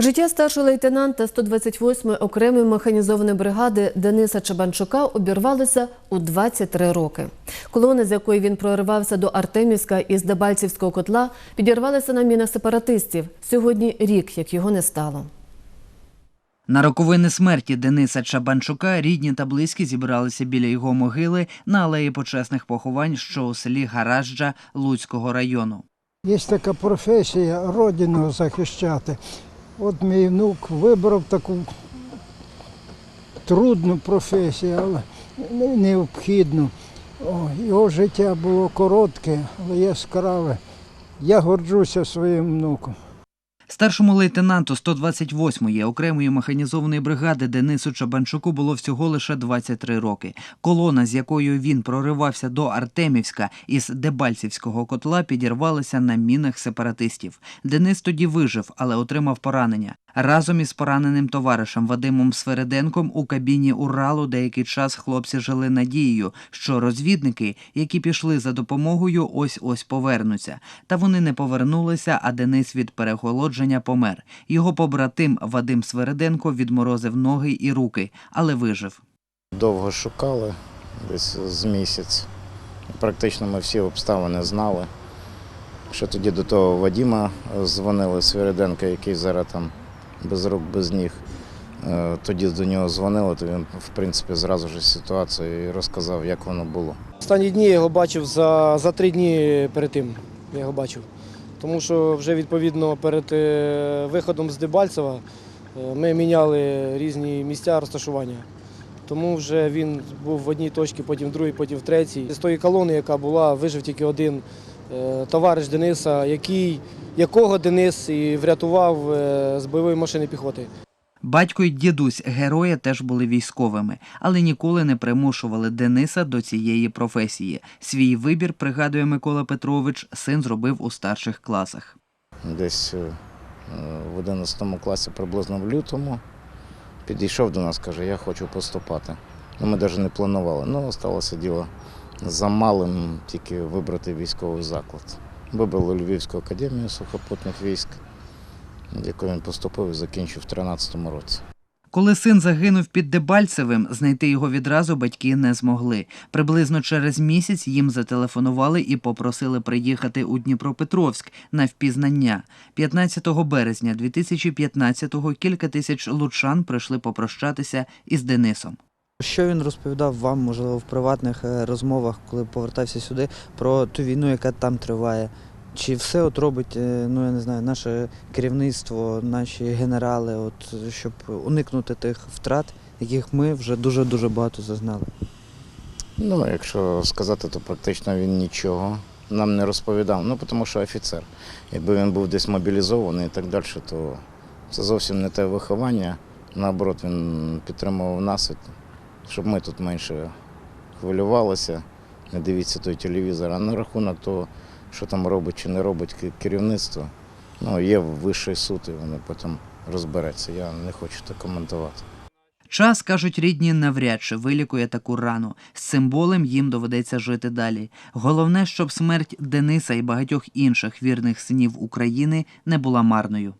Життя старшого лейтенанта 128-ї окремої механізованої бригади Дениса Чабанчука обірвалося у 23 роки. Колона, з якої він проривався до Артемівська із Дебальцівського котла, підірвалася на мінах сепаратистів. Сьогодні рік, як його не стало. На роковини смерті Дениса Чабанчука рідні та близькі зібралися біля його могили на алеї почесних поховань, що у селі Гаражджа Луцького району. Є така професія родину захищати. От мій внук вибрав таку трудну професію, але необхідну. О, його життя було коротке, але яскраве. Я горджуся своїм внуком. Старшому лейтенанту 128-ї окремої механізованої бригади Денису Чабанчуку було всього лише 23 роки. Колона, з якою він проривався до Артемівська із Дебальцівського котла, підірвалася на мінах сепаратистів. Денис тоді вижив, але отримав поранення. Разом із пораненим товаришем Вадимом Свереденком у кабіні Уралу деякий час хлопці жили надією, що розвідники, які пішли за допомогою, ось ось повернуться. Та вони не повернулися, а Денис від переголодження помер. Його побратим Вадим Свереденко відморозив ноги і руки, але вижив. Довго шукали, десь з місяць. Практично ми всі обставини знали. Що тоді до того Вадіма дзвонили Свириденка, який зараз там без рук, без ніг. Е, Тоді до нього дзвонили, то він, в принципі, зразу ж ситуацію і розказав, як воно було. Останні дні я його бачив за, за три дні перед тим. Я його бачив. Тому що вже відповідно перед е, виходом з Дебальцева е, ми міняли різні місця розташування. Тому вже він був в одній точці, потім в другій, потім в третій. З тої колони, яка була, вижив тільки один е, товариш Дениса, який, якого Денис і врятував з бойової машини піхоти. Батько й дідусь героя теж були військовими, але ніколи не примушували Дениса до цієї професії. Свій вибір, пригадує Микола Петрович, син зробив у старших класах. Десь е, в 11 класі, приблизно в лютому, підійшов до нас, каже, я хочу поступати. Ну, Ми навіть не планували. Ну, сталося діло за малим тільки вибрати військовий заклад. Вибрали Львівську академію сухопутних військ, яку він поступив і закінчив у 2013 році. Коли син загинув під Дебальцевим, знайти його відразу батьки не змогли. Приблизно через місяць їм зателефонували і попросили приїхати у Дніпропетровськ на впізнання. 15 березня 2015-го кілька тисяч лучан прийшли попрощатися із Денисом. Що він розповідав вам, можливо, в приватних е, розмовах, коли повертався сюди, про ту війну, яка там триває? Чи все от робить, е, ну я не знаю, наше керівництво, наші генерали, от щоб уникнути тих втрат, яких ми вже дуже дуже багато зазнали? Ну, якщо сказати, то практично він нічого нам не розповідав. Ну, тому що офіцер. Якби він був десь мобілізований і так далі, то це зовсім не те виховання. Наоборот, він підтримував нас, щоб ми тут менше хвилювалися, не дивіться той телевізор. А на рахунок того, що там робить чи не робить керівництво, ну, є вищий суд, і вони потім розбереться. Я не хочу це коментувати. Час, кажуть рідні, навряд чи вилікує таку рану. З цим болем їм доведеться жити далі. Головне, щоб смерть Дениса і багатьох інших вірних синів України не була марною.